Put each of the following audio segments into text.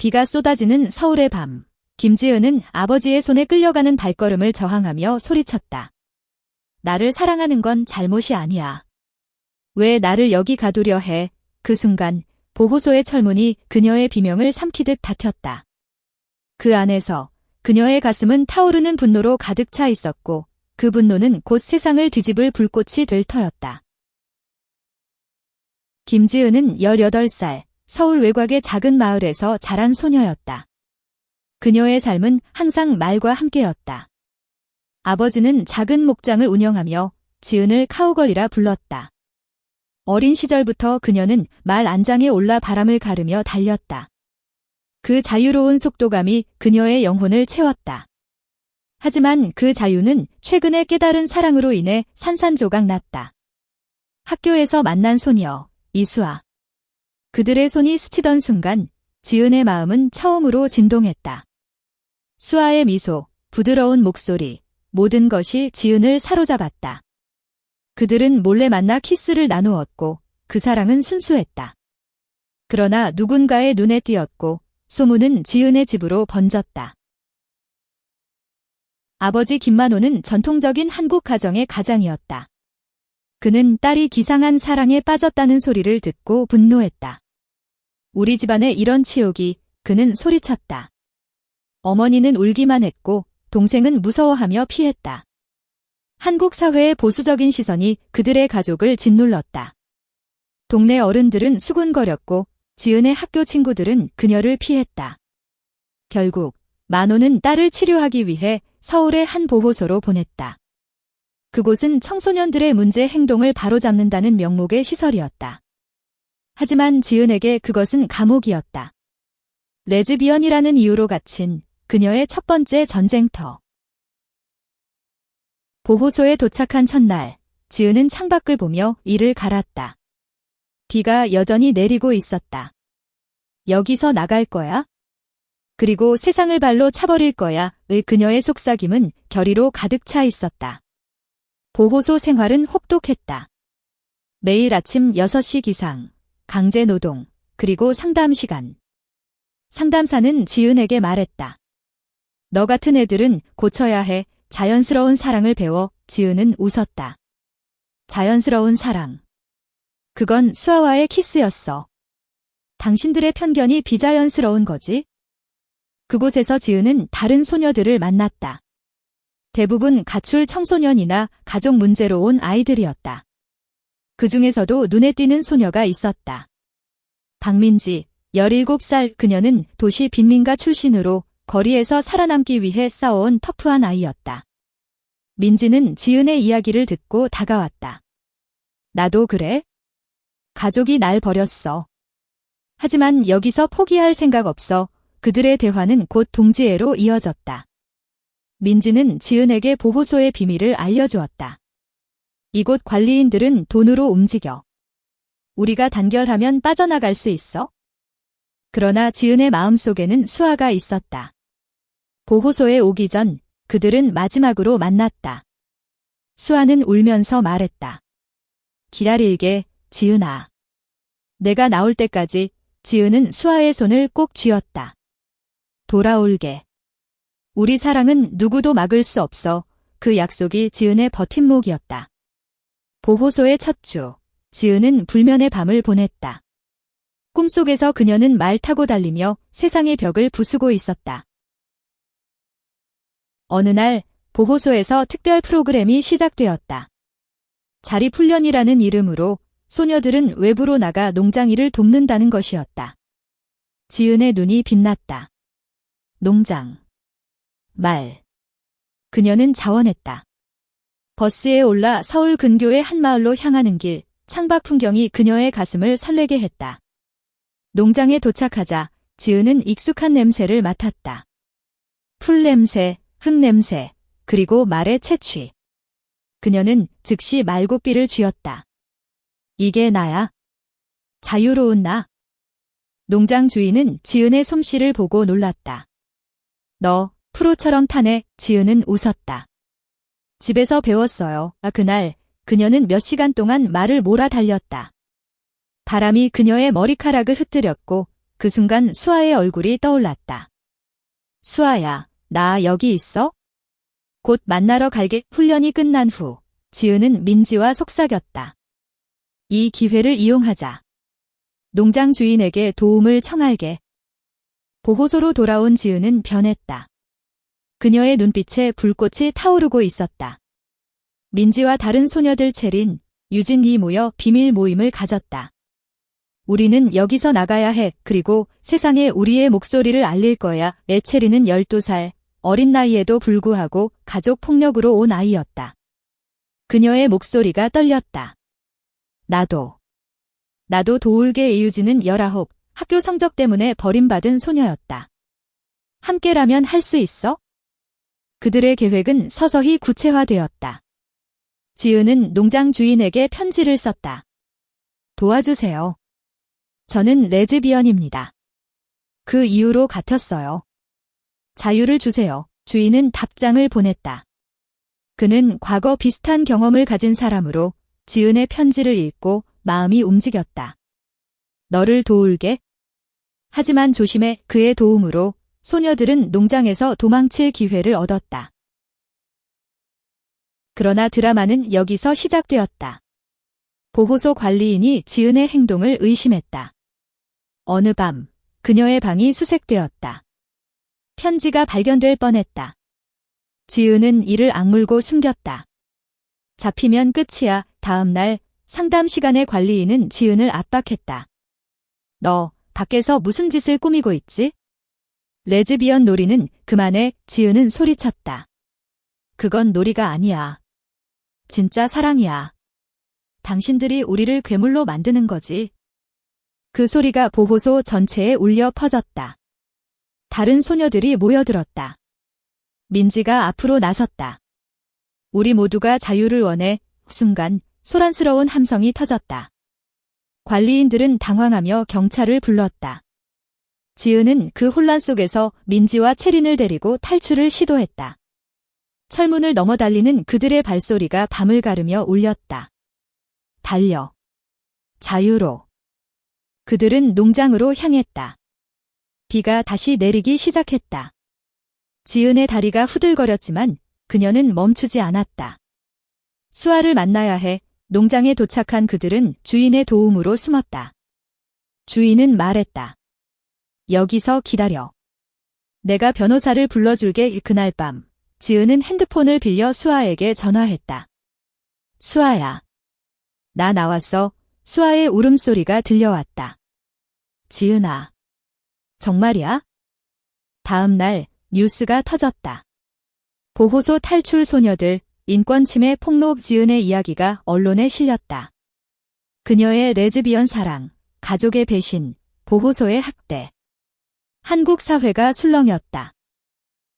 비가 쏟아지는 서울의 밤. 김지은은 아버지의 손에 끌려가는 발걸음을 저항하며 소리쳤다. 나를 사랑하는 건 잘못이 아니야. 왜 나를 여기 가두려 해? 그 순간 보호소의 철문이 그녀의 비명을 삼키듯 닫혔다. 그 안에서 그녀의 가슴은 타오르는 분노로 가득 차 있었고 그 분노는 곧 세상을 뒤집을 불꽃이 될 터였다. 김지은은 18살 서울 외곽의 작은 마을에서 자란 소녀였다. 그녀의 삶은 항상 말과 함께였다. 아버지는 작은 목장을 운영하며 지은을 카우걸이라 불렀다. 어린 시절부터 그녀는 말 안장에 올라 바람을 가르며 달렸다. 그 자유로운 속도감이 그녀의 영혼을 채웠다. 하지만 그 자유는 최근에 깨달은 사랑으로 인해 산산조각 났다. 학교에서 만난 소녀, 이수아. 그들의 손이 스치던 순간 지은의 마음은 처음으로 진동했다. 수아의 미소, 부드러운 목소리, 모든 것이 지은을 사로잡았다. 그들은 몰래 만나 키스를 나누었고 그 사랑은 순수했다. 그러나 누군가의 눈에 띄었고 소문은 지은의 집으로 번졌다. 아버지 김만호는 전통적인 한국 가정의 가장이었다. 그는 딸이 기상한 사랑에 빠졌다는 소리를 듣고 분노했다. 우리 집안에 이런 치욕이 그는 소리쳤다. 어머니는 울기만 했고 동생은 무서워하며 피했다. 한국 사회의 보수적인 시선이 그들의 가족을 짓눌렀다. 동네 어른들은 수군거렸고 지은의 학교 친구들은 그녀를 피했다. 결국 만호는 딸을 치료하기 위해 서울의 한 보호소로 보냈다. 그곳은 청소년들의 문제 행동을 바로잡는다는 명목의 시설이었다. 하지만 지은에게 그것은 감옥이었다. 레즈비언이라는 이유로 갇힌 그녀의 첫 번째 전쟁터. 보호소에 도착한 첫날, 지은은 창밖을 보며 이를 갈았다. 비가 여전히 내리고 있었다. 여기서 나갈 거야? 그리고 세상을 발로 차버릴 거야. 의 그녀의 속삭임은 결의로 가득 차 있었다. 보호소 생활은 혹독했다. 매일 아침 6시 기상, 강제 노동, 그리고 상담 시간. 상담사는 지은에게 말했다. 너 같은 애들은 고쳐야 해. 자연스러운 사랑을 배워 지은은 웃었다. 자연스러운 사랑. 그건 수아와의 키스였어. 당신들의 편견이 비자연스러운 거지? 그곳에서 지은은 다른 소녀들을 만났다. 대부분 가출 청소년이나 가족 문제로 온 아이들이었다. 그 중에서도 눈에 띄는 소녀가 있었다. 박민지, 17살 그녀는 도시 빈민가 출신으로 거리에서 살아남기 위해 싸워온 터프한 아이였다. 민지는 지은의 이야기를 듣고 다가왔다. 나도 그래? 가족이 날 버렸어. 하지만 여기서 포기할 생각 없어. 그들의 대화는 곧 동지애로 이어졌다. 민지는 지은에게 보호소의 비밀을 알려주었다. 이곳 관리인들은 돈으로 움직여. 우리가 단결하면 빠져나갈 수 있어? 그러나 지은의 마음속에는 수아가 있었다. 보호소에 오기 전 그들은 마지막으로 만났다. 수아는 울면서 말했다. 기다릴게, 지은아. 내가 나올 때까지 지은은 수아의 손을 꼭 쥐었다. 돌아올게. 우리 사랑은 누구도 막을 수 없어. 그 약속이 지은의 버팀목이었다. 보호소의 첫 주, 지은은 불면의 밤을 보냈다. 꿈속에서 그녀는 말 타고 달리며 세상의 벽을 부수고 있었다. 어느 날 보호소에서 특별 프로그램이 시작되었다. 자리훈련이라는 이름으로 소녀들은 외부로 나가 농장 일을 돕는다는 것이었다. 지은의 눈이 빛났다. 농장. 말. 그녀는 자원했다. 버스에 올라 서울 근교의 한 마을로 향하는 길, 창밖 풍경이 그녀의 가슴을 설레게 했다. 농장에 도착하자 지은은 익숙한 냄새를 맡았다. 풀 냄새, 흙 냄새, 그리고 말의 채취. 그녀는 즉시 말고삐를 쥐었다. 이게 나야. 자유로운 나. 농장 주인은 지은의 솜씨를 보고 놀랐다. 너, 프로처럼 타네, 지은은 웃었다. 집에서 배웠어요. 아, 그날, 그녀는 몇 시간 동안 말을 몰아 달렸다. 바람이 그녀의 머리카락을 흩뜨렸고, 그 순간 수아의 얼굴이 떠올랐다. 수아야, 나 여기 있어? 곧 만나러 갈게 훈련이 끝난 후 지은은 민지와 속삭였다. 이 기회를 이용하자. 농장 주인에게 도움을 청할게. 보호소로 돌아온 지은은 변했다. 그녀의 눈빛에 불꽃이 타오르고 있었다. 민지와 다른 소녀들 체린, 유진이 모여 비밀 모임을 가졌다. 우리는 여기서 나가야 해. 그리고 세상에 우리의 목소리를 알릴 거야. 에체리는 12살, 어린 나이에도 불구하고 가족 폭력으로 온 아이였다. 그녀의 목소리가 떨렸다. 나도. 나도 도울게 이유지는 19, 학교 성적 때문에 버림받은 소녀였다. 함께라면 할 수 있어? 그들의 계획은 서서히 구체화되었다. 지은은 농장 주인에게 편지를 썼다. 도와주세요. 저는 레즈비언입니다. 그 이유로 같았어요. 자유를 주세요. 주인은 답장을 보냈다. 그는 과거 비슷한 경험을 가진 사람으로 지은의 편지를 읽고 마음이 움직였다. 너를 도울게. 하지만 조심해 그의 도움으로 소녀들은 농장에서 도망칠 기회를 얻었다. 그러나 드라마는 여기서 시작되었다. 보호소 관리인이 지은의 행동을 의심했다. 어느 밤, 그녀의 방이 수색되었다. 편지가 발견될 뻔했다. 지은은 이를 악물고 숨겼다. 잡히면 끝이야. 다음 날 상담 시간에 관리인은 지은을 압박했다. 너 밖에서 무슨 짓을 꾸미고 있지? 레즈비언 놀이는 그만해 지은은 소리쳤다. 그건 놀이가 아니야. 진짜 사랑이야. 당신들이 우리를 괴물로 만드는 거지. 그 소리가 보호소 전체에 울려 퍼졌다. 다른 소녀들이 모여들었다. 민지가 앞으로 나섰다. 우리 모두가 자유를 원해 순간 소란스러운 함성이 터졌다. 관리인들은 당황하며 경찰을 불렀다. 지은은 그 혼란 속에서 민지와 체린을 데리고 탈출을 시도했다. 철문을 넘어 달리는 그들의 발소리가 밤을 가르며 울렸다. 달려. 자유로. 그들은 농장으로 향했다. 비가 다시 내리기 시작했다. 지은의 다리가 후들거렸지만 그녀는 멈추지 않았다. 수아를 만나야 해 농장에 도착한 그들은 주인의 도움으로 숨었다. 주인은 말했다. 여기서 기다려. 내가 변호사를 불러줄게 그날 밤 지은은 핸드폰을 빌려 수아에게 전화했다. 수아야. 나 나왔어. 수아의 울음소리가 들려왔다. 지은아. 정말이야? 다음 날 뉴스가 터졌다. 보호소 탈출 소녀들, 인권침해 폭로 지은의 이야기가 언론에 실렸다. 그녀의 레즈비언 사랑, 가족의 배신, 보호소의 학대. 한국 사회가 술렁였다.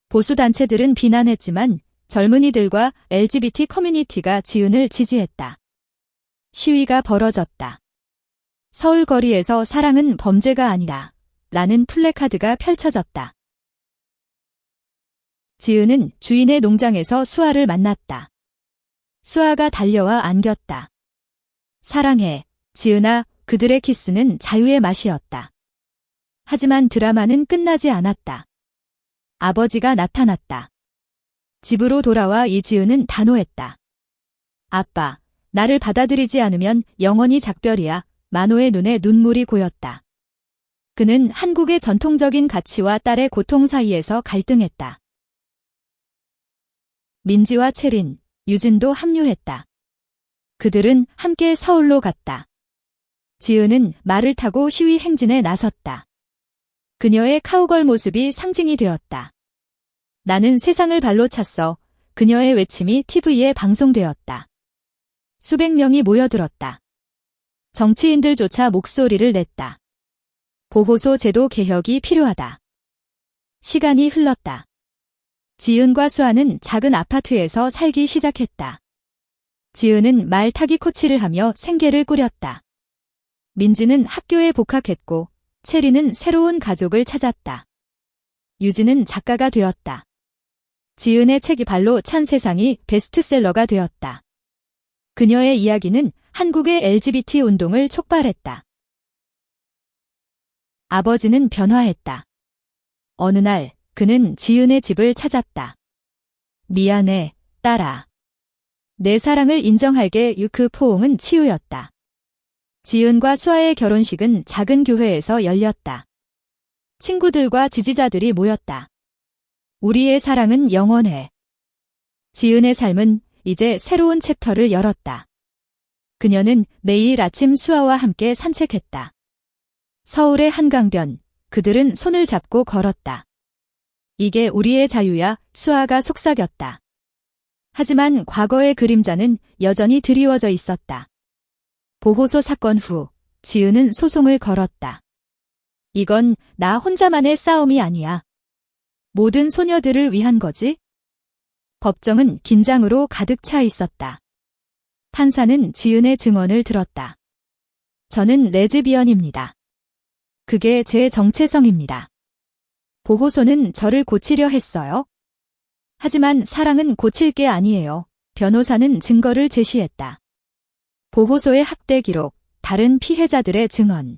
보수단체들은 비난했지만 젊은이들과 LGBT 커뮤니티가 지은을 지지했다. 시위가 벌어졌다. 서울 거리에서 사랑은 범죄가 아니다. 라는 플래카드가 펼쳐졌다. 지은은 주인의 농장에서 수아를 만났다. 수아가 달려와 안겼다. 사랑해, 지은아, 그들의 키스는 자유의 맛이었다. 하지만 드라마는 끝나지 않았다. 아버지가 나타났다. 집으로 돌아와 이지은은 단호했다. 아빠, 나를 받아들이지 않으면 영원히 작별이야. 만호의 눈에 눈물이 고였다. 그는 한국의 전통적인 가치와 딸의 고통 사이에서 갈등했다. 민지와 채린, 유진도 합류했다. 그들은 함께 서울로 갔다. 지은은 말을 타고 시위 행진에 나섰다. 그녀의 카우걸 모습이 상징이 되었다. 나는 세상을 발로 찼어. 그녀의 외침이 TV에 방송되었다. 수백 명이 모여들었다. 정치인들조차 목소리를 냈다. 보호소 제도 개혁이 필요하다. 시간이 흘렀다. 지은과 수아는 작은 아파트에서 살기 시작했다. 지은은 말 타기 코치를 하며 생계를 꾸렸다. 민지는 학교에 복학했고 체리는 새로운 가족을 찾았다. 유진은 작가가 되었다. 지은의 책이 발로 찬 세상이 베스트셀러가 되었다. 그녀의 이야기는 한국의 LGBT 운동을 촉발했다. 아버지는 변화했다. 어느 날 그는 지은의 집을 찾았다. 미안해, 딸아. 내 사랑을 인정할게 유크 포옹은 치유였다. 지은과 수아의 결혼식은 작은 교회에서 열렸다. 친구들과 지지자들이 모였다. 우리의 사랑은 영원해. 지은의 삶은 이제 새로운 챕터를 열었다. 그녀는 매일 아침 수아와 함께 산책했다. 서울의 한강변, 그들은 손을 잡고 걸었다. 이게 우리의 자유야, 수아가 속삭였다. 하지만 과거의 그림자는 여전히 드리워져 있었다. 보호소 사건 후, 지은은 소송을 걸었다. 이건 나 혼자만의 싸움이 아니야. 모든 소녀들을 위한 거지? 법정은 긴장으로 가득 차 있었다. 판사는 지은의 증언을 들었다. 저는 레즈비언입니다. 그게 제 정체성입니다. 보호소는 저를 고치려 했어요. 하지만 사랑은 고칠 게 아니에요. 변호사는 증거를 제시했다. 보호소의 학대 기록, 다른 피해자들의 증언.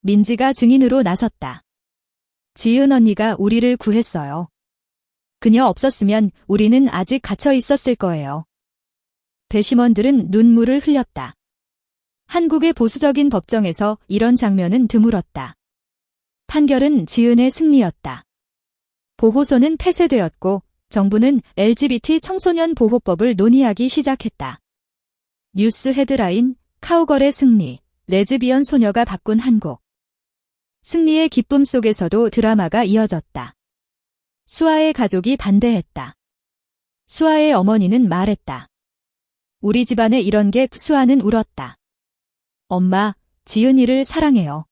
민지가 증인으로 나섰다. 지은 언니가 우리를 구했어요. 그녀 없었으면 우리는 아직 갇혀 있었을 거예요. 배심원들은 눈물을 흘렸다. 한국의 보수적인 법정에서 이런 장면은 드물었다. 판결은 지은의 승리였다. 보호소는 폐쇄되었고 정부는 LGBT 청소년 보호법을 논의하기 시작했다. 뉴스 헤드라인 카우걸의 승리, 레즈비언 소녀가 바꾼 한국. 승리의 기쁨 속에서도 드라마가 이어졌다. 수아의 가족이 반대했다. 수아의 어머니는 말했다. 우리 집안에 이런 게 수아는 울었다. 엄마, 지은이를 사랑해요.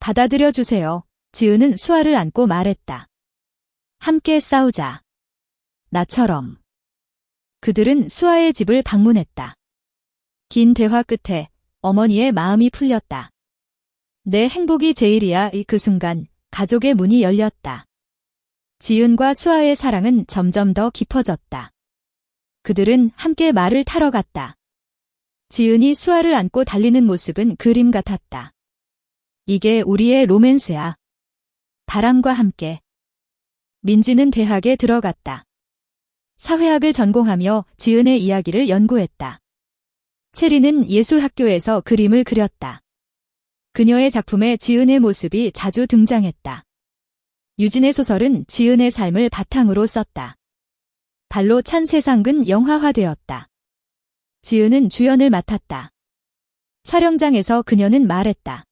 받아들여 주세요. 지은은 수아를 안고 말했다. 함께 싸우자. 나처럼. 그들은 수아의 집을 방문했다. 긴 대화 끝에 어머니의 마음이 풀렸다. 내 행복이 제일이야 이그 순간 가족의 문이 열렸다. 지은과 수아의 사랑은 점점 더 깊어졌다. 그들은 함께 말을 타러 갔다. 지은이 수아를 안고 달리는 모습은 그림 같았다. 이게 우리의 로맨스야. 바람과 함께. 민지는 대학에 들어갔다. 사회학을 전공하며 지은의 이야기를 연구했다. 체리는 예술학교에서 그림을 그렸다. 그녀의 작품에 지은의 모습이 자주 등장했다. 유진의 소설은 지은의 삶을 바탕으로 썼다. 발로 찬 세상근 영화화되었다. 지은은 주연을 맡았다. 촬영장에서 그녀는 말했다.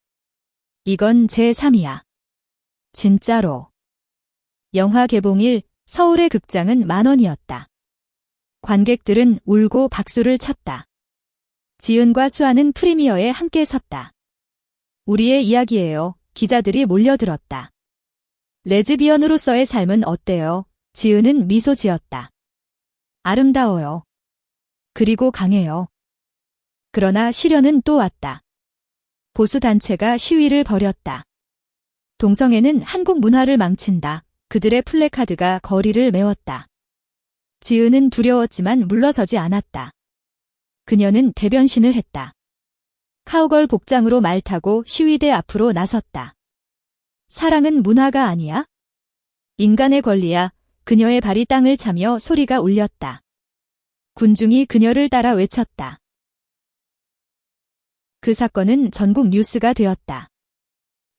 이건 제3이야. 진짜로. 영화 개봉일 서울의 극장은 만원이었다. 관객들은 울고 박수를 쳤다. 지은과 수아는 프리미어에 함께 섰다. 우리의 이야기예요. 기자들이 몰려들었다. 레즈비언으로서의 삶은 어때요? 지은은 미소 지었다. 아름다워요. 그리고 강해요. 그러나 시련은 또 왔다. 보수단체가 시위를 벌였다. 동성애는 한국 문화를 망친다. 그들의 플래카드가 거리를 메웠다. 지은은 두려웠지만 물러서지 않았다. 그녀는 대변신을 했다. 카우걸 복장으로 말 타고 시위대 앞으로 나섰다. 사랑은 문화가 아니야? 인간의 권리야. 그녀의 발이 땅을 차며 소리가 울렸다. 군중이 그녀를 따라 외쳤다. 그 사건은 전국 뉴스가 되었다.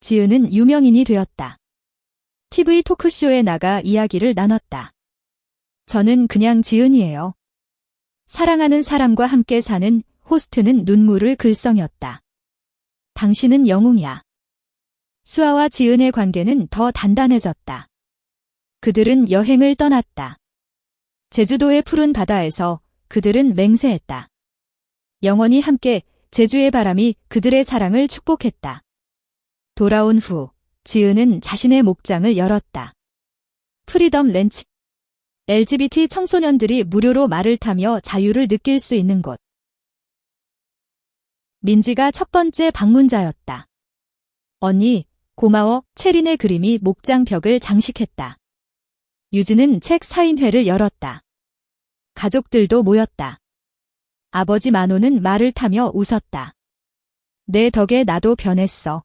지은은 유명인이 되었다. TV 토크쇼에 나가 이야기를 나눴다. 저는 그냥 지은이에요. 사랑하는 사람과 함께 사는 호스트는 눈물을 글썽였다. 당신은 영웅이야. 수아와 지은의 관계는 더 단단해졌다. 그들은 여행을 떠났다. 제주도의 푸른 바다에서 그들은 맹세했다. 영원히 함께 제주의 바람이 그들의 사랑을 축복했다. 돌아온 후 지은은 자신의 목장을 열었다. 프리덤 렌치 LGBT 청소년들이 무료로 말을 타며 자유를 느낄 수 있는 곳. 민지가 첫 번째 방문자였다. 언니, 고마워, 체린의 그림이 목장 벽을 장식했다. 유진은 책 사인회를 열었다. 가족들도 모였다. 아버지 만호는 말을 타며 웃었다. 내 덕에 나도 변했어.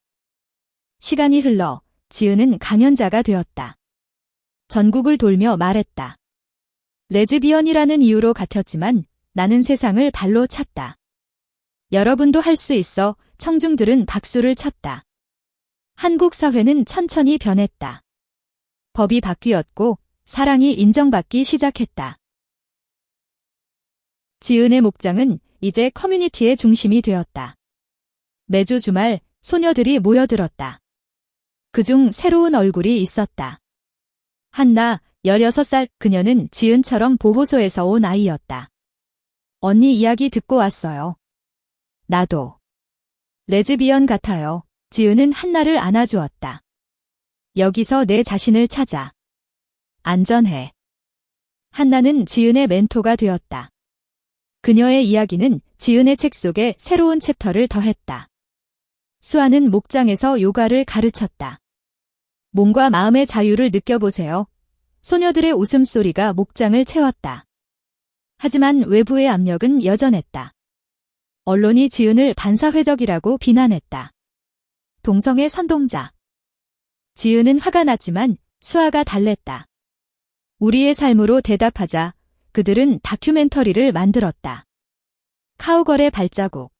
시간이 흘러 지은은 강연자가 되었다. 전국을 돌며 말했다. 레즈비언이라는 이유로 갇혔지만 나는 세상을 발로 찼다. 여러분도 할 수 있어 청중들은 박수를 쳤다. 한국 사회는 천천히 변했다. 법이 바뀌었고 사랑이 인정받기 시작했다. 지은의 목장은 이제 커뮤니티의 중심이 되었다. 매주 주말 소녀들이 모여들었다. 그중 새로운 얼굴이 있었다. 한나, 16살 그녀는 지은처럼 보호소에서 온 아이였다. 언니 이야기 듣고 왔어요. 나도. 레즈비언 같아요. 지은은 한나를 안아주었다. 여기서 내 자신을 찾아. 안전해. 한나는 지은의 멘토가 되었다. 그녀의 이야기는 지은의 책 속에 새로운 챕터를 더했다. 수아는 목장에서 요가를 가르쳤다. 몸과 마음의 자유를 느껴보세요. 소녀들의 웃음소리가 목장을 채웠다. 하지만 외부의 압력은 여전했다. 언론이 지은을 반사회적이라고 비난했다. 동성애 선동자. 지은은 화가 났지만 수아가 달랬다. 우리의 삶으로 대답하자 그들은 다큐멘터리를 만들었다. 카우걸의 발자국.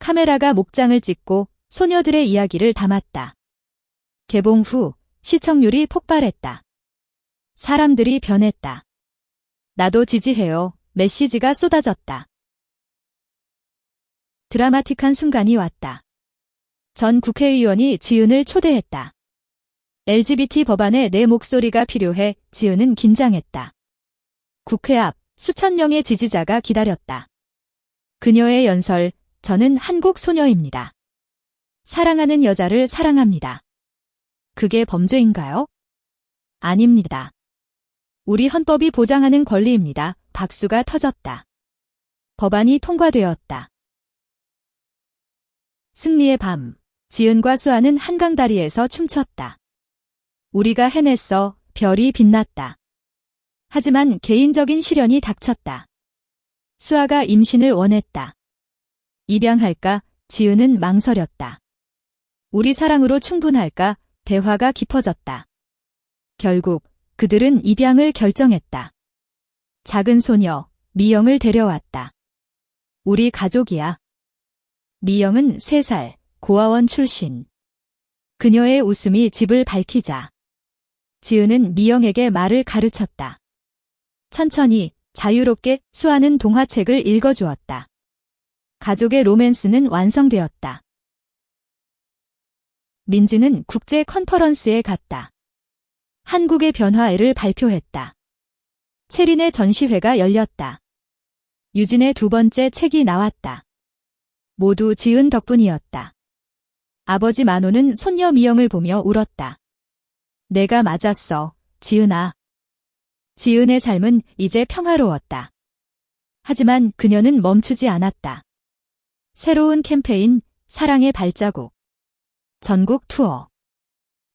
카메라가 목장을 찍고 소녀들의 이야기를 담았다. 개봉 후 시청률이 폭발했다. 사람들이 변했다. 나도 지지해요. 메시지가 쏟아졌다. 드라마틱한 순간이 왔다. 전 국회의원이 지은을 초대했다. LGBT 법안에 내 목소리가 필요해 지은은 긴장했다. 국회 앞 수천 명의 지지자가 기다렸다. 그녀의 연설, 저는 한국 소녀입니다. 사랑하는 여자를 사랑합니다. 그게 범죄인가요? 아닙니다. 우리 헌법이 보장하는 권리입니다. 박수가 터졌다. 법안이 통과되었다. 승리의 밤, 지은과 수아는 한강 다리에서 춤췄다. 우리가 해냈어, 별이 빛났다. 하지만 개인적인 시련이 닥쳤다. 수아가 임신을 원했다. 입양할까? 지은은 망설였다. 우리 사랑으로 충분할까? 대화가 깊어졌다. 결국 그들은 입양을 결정했다. 작은 소녀, 미영을 데려왔다. 우리 가족이야. 미영은 3살, 고아원 출신. 그녀의 웃음이 집을 밝히자. 지은은 미영에게 말을 가르쳤다. 천천히 자유롭게 수아는 동화책을 읽어주었다. 가족의 로맨스는 완성되었다. 민지는 국제 컨퍼런스에 갔다. 한국의 변화를 발표했다. 체린의 전시회가 열렸다. 유진의 두 번째 책이 나왔다. 모두 지은 덕분이었다. 아버지 만호는 손녀 미영을 보며 울었다. 내가 맞았어, 지은아. 지은의 삶은 이제 평화로웠다. 하지만 그녀는 멈추지 않았다. 새로운 캠페인, 사랑의 발자국. 전국 투어.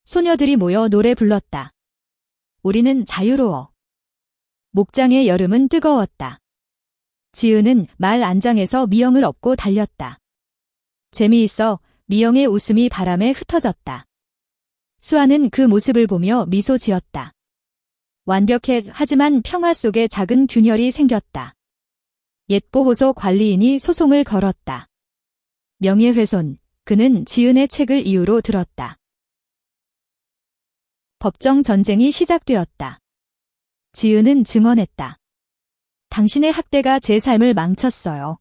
소녀들이 모여 노래 불렀다. 우리는 자유로워. 목장의 여름은 뜨거웠다. 지은은 말 안장에서 미영을 업고 달렸다. 재미있어 미영의 웃음이 바람에 흩어졌다. 수아는 그 모습을 보며 미소 지었다. 완벽해 하지만 평화 속에 작은 균열이 생겼다. 옛보호소 관리인이 소송을 걸었다. 명예훼손, 그는 지은의 책을 이유로 들었다. 법정 전쟁이 시작되었다. 지은은 증언했다. 당신의 학대가 제 삶을 망쳤어요.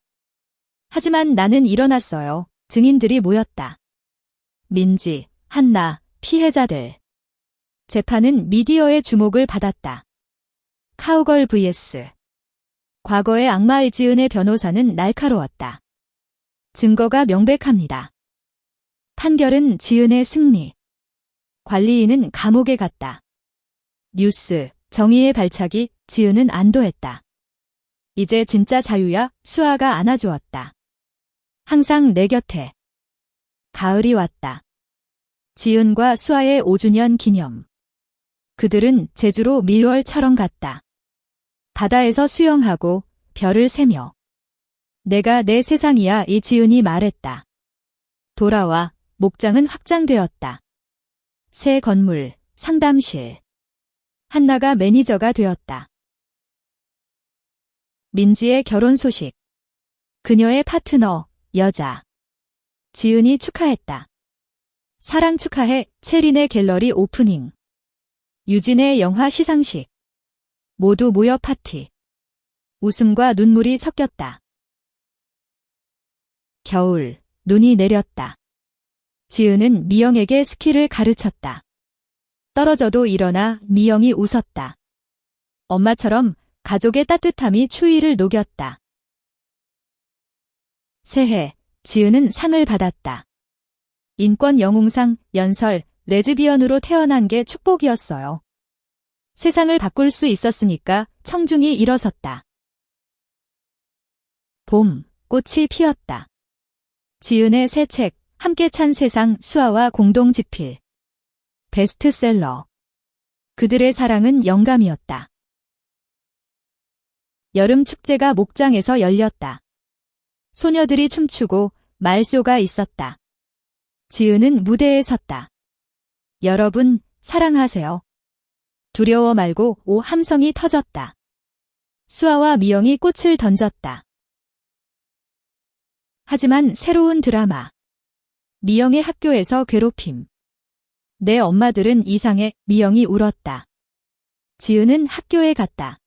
하지만 나는 일어났어요. 증인들이 모였다. 민지, 한나, 피해자들. 재판은 미디어의 주목을 받았다. 카우걸 vs. 과거의 악마의 지은의 변호사는 날카로웠다. 증거가 명백합니다. 판결은 지은의 승리. 관리인은 감옥에 갔다. 뉴스, 정의의 발차기, 지은은 안도했다. 이제 진짜 자유야, 수아가 안아주었다. 항상 내 곁에. 가을이 왔다. 지은과 수아의 5주년 기념. 그들은 제주로 밀월처럼 갔다. 바다에서 수영하고 별을 세며. 내가 내 세상이야 이 지은이 말했다. 돌아와 목장은 확장되었다. 새 건물, 상담실. 한나가 매니저가 되었다. 민지의 결혼 소식. 그녀의 파트너, 여자. 지은이 축하했다. 사랑 축하해, 체린의 갤러리 오프닝. 유진의 영화 시상식. 모두 모여 파티. 웃음과 눈물이 섞였다. 겨울, 눈이 내렸다. 지은은 미영에게 스키를 가르쳤다. 떨어져도 일어나 미영이 웃었다. 엄마처럼 가족의 따뜻함이 추위를 녹였다. 새해, 지은은 상을 받았다. 인권 영웅상, 연설, 레즈비언으로 태어난 게 축복이었어요. 세상을 바꿀 수 있었으니까 청중이 일어섰다. 봄, 꽃이 피었다. 지은의 새 책, 함께 찬 세상 수아와 공동 집필. 베스트셀러. 그들의 사랑은 영감이었다. 여름 축제가 목장에서 열렸다. 소녀들이 춤추고 말쇼가 있었다. 지은은 무대에 섰다. 여러분, 사랑하세요. 두려워 말고 오 함성이 터졌다. 수아와 미영이 꽃을 던졌다. 하지만 새로운 드라마. 미영의 학교에서 괴롭힘. 내 엄마들은 이상해 미영이 울었다. 지은은 학교에 갔다.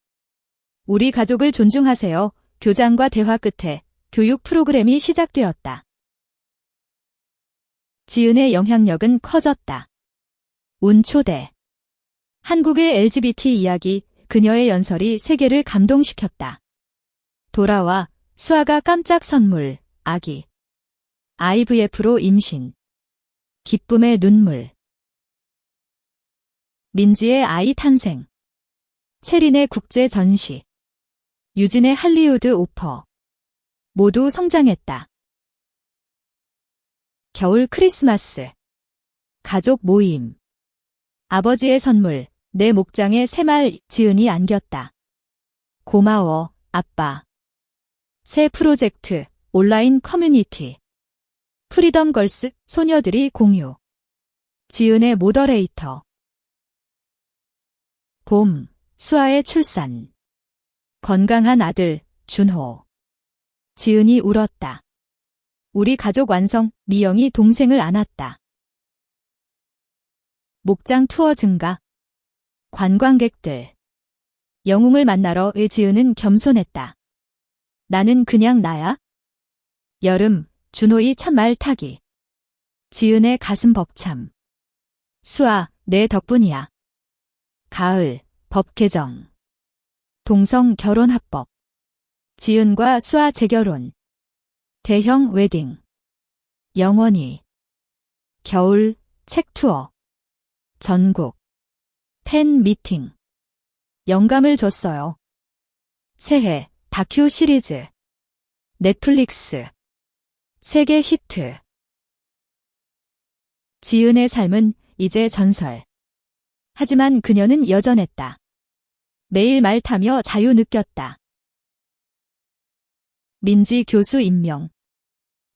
우리 가족을 존중하세요. 교장과 대화 끝에 교육 프로그램이 시작되었다. 지은의 영향력은 커졌다. 운초대. 한국의 LGBT 이야기, 그녀의 연설이 세계를 감동시켰다. 돌아와, 수아가 깜짝 선물, 아기. IVF로 임신. 기쁨의 눈물. 민지의 아이 탄생. 체린의 국제 전시. 유진의 할리우드 오퍼. 모두 성장했다. 겨울 크리스마스. 가족 모임. 아버지의 선물, 내 목장에 새말 지은이 안겼다. 고마워, 아빠. 새 프로젝트, 온라인 커뮤니티. 프리덤 걸스, 소녀들이 공유. 지은의 모더레이터. 봄, 수아의 출산. 건강한 아들, 준호. 지은이 울었다. 우리 가족 완성, 미영이 동생을 안았다. 목장 투어 증가. 관광객들. 영웅을 만나러 의지은은 겸손했다. 나는 그냥 나야? 여름, 준호의 첫말 타기. 지은의 가슴 벅참. 수아, 내 덕분이야. 가을, 법 개정. 동성 결혼 합법. 지은과 수아 재결혼. 대형 웨딩. 영원히. 겨울, 책 투어. 전국 팬 미팅 영감을 줬어요. 새해 다큐 시리즈 넷플릭스 세계 히트 지은의 삶은 이제 전설. 하지만 그녀는 여전했다. 매일 말 타며 자유 느꼈다. 민지 교수 임명.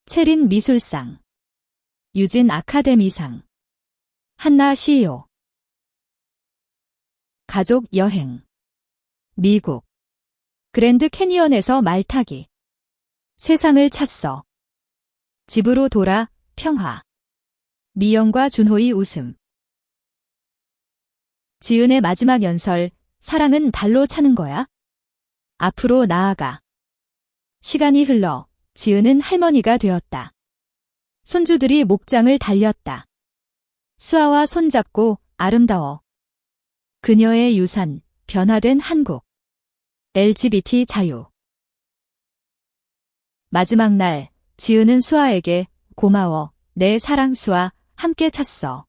체린 미술상. 유진 아카데미상. 한나 CEO 가족 여행 미국 그랜드 캐니언에서 말 타기 세상을 찾어 집으로 돌아 평화 미영과 준호의 웃음 지은의 마지막 연설 사랑은 발로 차는 거야? 앞으로 나아가 시간이 흘러 지은은 할머니가 되었다. 손주들이 목장을 달렸다. 수아와 손잡고 아름다워. 그녀의 유산, 변화된 한국. LGBT 자유. 마지막 날, 지은은 수아에게 고마워, 내 사랑 수아, 함께 찼어.